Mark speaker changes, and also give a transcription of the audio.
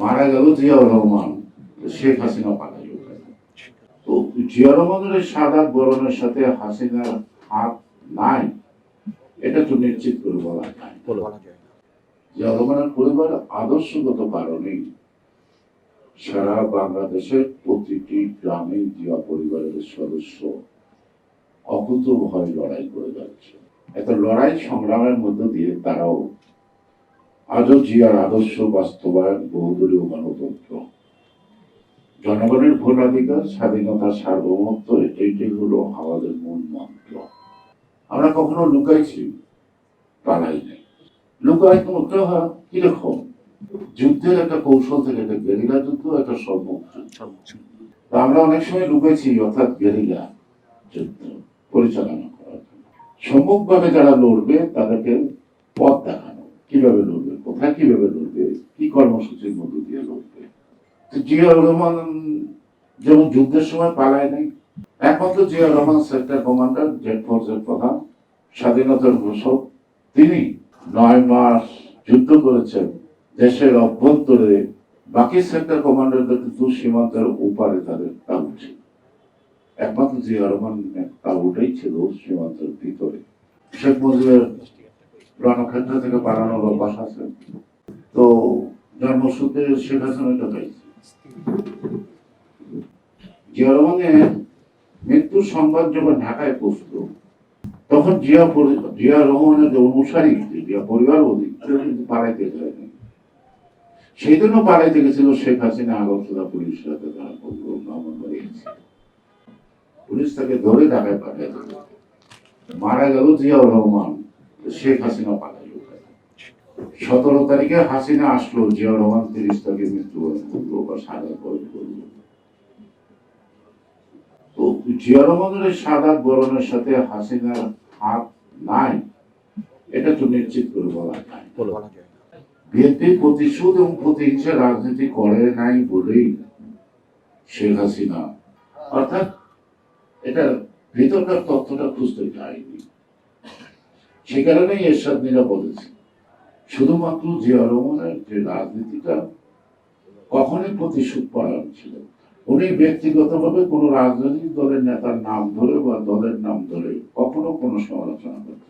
Speaker 1: মারা গেল জিয়াউর রহমান শেখ হাসিনা পালাই তো জিয়া রহমানের সাদা বরণের সাথে হাসিনার হাত নাই এটা তো নিশ্চিত করে বলা যায়। জিয়া রহমানের পরিবার আদর্শগত কারণেই সারা বাংলাদেশের প্রতিটি গ্রামে জিয়া পরিবারের সদস্য অকুত ভয় লড়াই করে যাচ্ছে। এত লড়াই সংগ্রামের মধ্য দিয়ে তারাও আজও জিয়ার আদর্শ বাস্তবায়ন বহুদলীয় গণতন্ত্র। জনগণের ভোটাধিকার স্বাধীনতা, সার্বভৌমত্ব এইটাই হলো আমাদের মূল মন্ত্র। আমরা কখনো লুকাইছি? পালাই নাই। লুকাই তো হয় কীরকম? যুদ্ধের একটা কৌশল থেকে একটা গেরিলা যুদ্ধ, একটা সম্মুখ আমরা অনেক সময় লুকাইছি, অর্থাৎ গেরিলা যুদ্ধ পরিচালনা করার জন্য। সম্মুখভাবে যারা লড়বে, তাদেরকে পথ দেখানো কীভাবে লড়বে কোথায় কীভাবে লড়বে কি কর্মসূচির মধ্য দিয়ে লড়বে জিয়া রহমান যেমন যুদ্ধের সময় পালায় নাই, একমাত্র জিয়া রহমান সেক্টর কমান্ডার জেট ফোর্সের প্রধান, স্বাধীনতার ঘোষক। তিনি নয় মাস যুদ্ধ করেছেন দেশের অভ্যন্তরে। বাকি সেক্টর কমান্ডারদের কিন্তু সীমান্তের উপারে তাদের তাবু ছিল। একমাত্র জিয়া রহমান তাবুটাই ছিল সীমান্তের ভিতরে। শেখ মুজিবের রণক্ষেত্র থেকে পালানোর অভ্যাস আছে। তো জন্মসূত্রে শেখ হাসিনা এটা পাইছে জিয়া রহমানের মৃত্যুর সংবাদ যখন ঢাকায় পৌঁছল, তখন জিয়া জিয়া রহমানের যে অনুসারী জিয়া পরিবার কিন্তু পালাইতে যায়নি সেই জন্য পালাইতে গেছিল শেখ হাসিনা আগরতলা পুলিশ সাথে তারা বলল পুলিশ তাকে ধরে ঢাকায় পাঠিয়ে মারা গেল জিয়াউর রহমান। শেখ হাসিনা পালাইল সতেরো তারিখে হাসিনা আসলো জিয়াউর রহমান তিরিশ তারিখে মৃত্যুবরণ করল বা সাদা বরণ করল। তো জিয়া রহমানের সাদা বরণের সাথে হাসিনার হাত নাই এটা তো নিশ্চিত করে। বলা যায়। বিএনপি প্রতিশোধ এবং প্রতিহিংসা রাজনীতি করে নাই বলেই শেখ হাসিনা অর্থাৎ এটা ভিতরকার তথ্যটা খুঁজতে যায়নি সে কারণেই এরশাদ মীরা বলেছে, শুধুমাত্র জিয়া রহমানের যে রাজনীতিটা, কখনই প্রতিশোধ পরায়ণ ছিল উনি ব্যক্তিগতভাবে কোনো রাজনৈতিক দলের নেতার নাম ধরে বা দলের নাম ধরে কখনো কোনো সমালোচনা করতেন না।